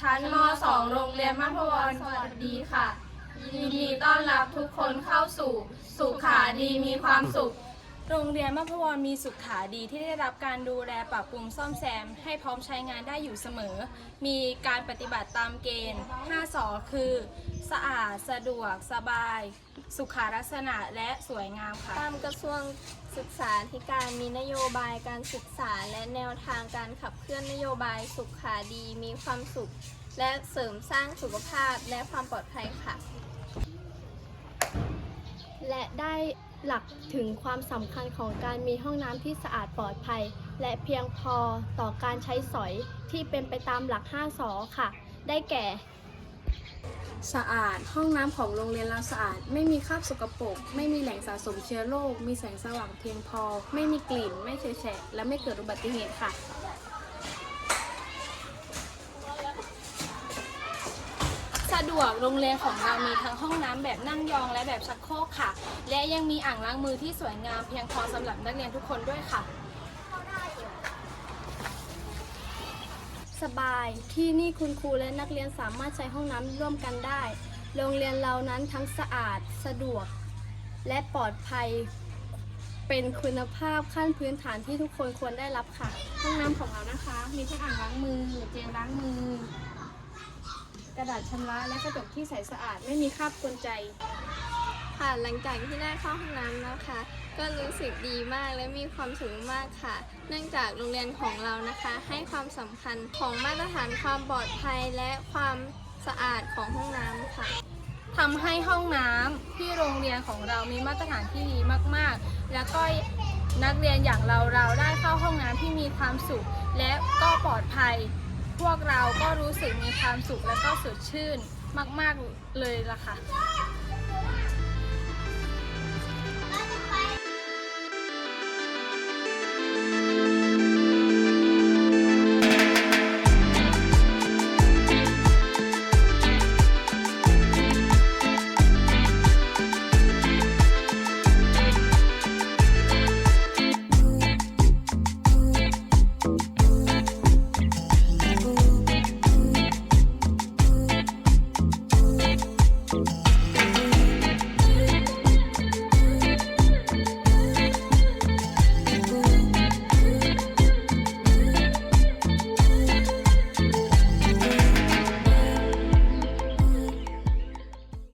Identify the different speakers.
Speaker 1: ชั้นม .2 โรงเรียนมัธยมสวัสดีค่ะ ยินดีต้อนรับทุกคนเข้าสู่ สุขาดีมีความสุข
Speaker 2: โรงเรียนมัธวรมีสุขาดีที่ได้รับการดูแลปรับปรุงซ่อมแซม ให้พร้อมใช้งานได้อยู่เสมอ มีการปฏิบัติตามเกณฑ์ 5สอคือ สะอาด สะดวก สบาย สุขาลักษณะและสวยงามค่ะ
Speaker 3: ตามกระทรวงศึกษาธิการมีนโยบายการศึกษาและแนวทางการขับเคลื่อนนโยบายสุขาดีมีความสุข และเสริมสร้างสุขภาพและความปลอดภัยค่ะ
Speaker 4: และได้หลักถึงความสำคัญของการมีห้องน้ำที่สะอาดปลอดภัย และเพียงพอต่อการใช้สอยที่เป็นไปตามหลัก 5สอค่ะ ได้แก่
Speaker 5: สะอาดห้องน้ำของโรงเรียนเราสะอาด ไม่มีคราบสกปรกไม่มีแหล่งสะสมเชื้อโรคมีแสงสว่างเพียงพอ ไม่มีกลิ่น ไม่เฉยแฉะและไม่เกิดอุบัติเหตุค่ะะ
Speaker 2: ดวกโรงเรียนของเรามีทั้งห้องน้ำแบบนั่งยองและแบบชักโครกค่ะ และยังมีอ่างล้างมือที่สวยงามเพียงพอสำหรับนักเรียนทุกคนด้วยค่ะ
Speaker 4: สบายที่นี่คุณครูและนักเรียนสามารถใช้ห้องน้ำร่วมกันได้ โรงเรียนเรานั้นทั้งสะอาดสะดวก และปลอดภัย เป็นคุณภาพขั้นพื้นฐานที่ทุกคนควรได้รับค่ะ
Speaker 5: ห้องน้ำของเรานะคะ มีทั้งอ่างล้างมือเจลล้างมือ กระดาษชำระและกระจกที่ใสสะอาดไม่มีคราบกวนใจ
Speaker 3: ค่ะหลังจากที่ได้เข้าห้องน้ำนะคะ ก็รู้สึกดีมากและมีความสุขมากค่ะ เนื่องจากโรงเรียนของเรานะคะ ให้ความสำคัญของมาตรฐานความปลอดภัยและความสะอาดของห้องน้ำค่ะ
Speaker 2: ทำให้ห้องน้ำที่โรงเรียนของเรามีมาตรฐานที่ดีมากๆ แล้วก็นักเรียนอย่างเราเราได้เข้าห้องน้ำที่มีความสุข และก็ปลอดภัย พวกเราก็รู้สึกมีความสุขและก็สดชื่นมาก ๆ เลยล่ะค่ะ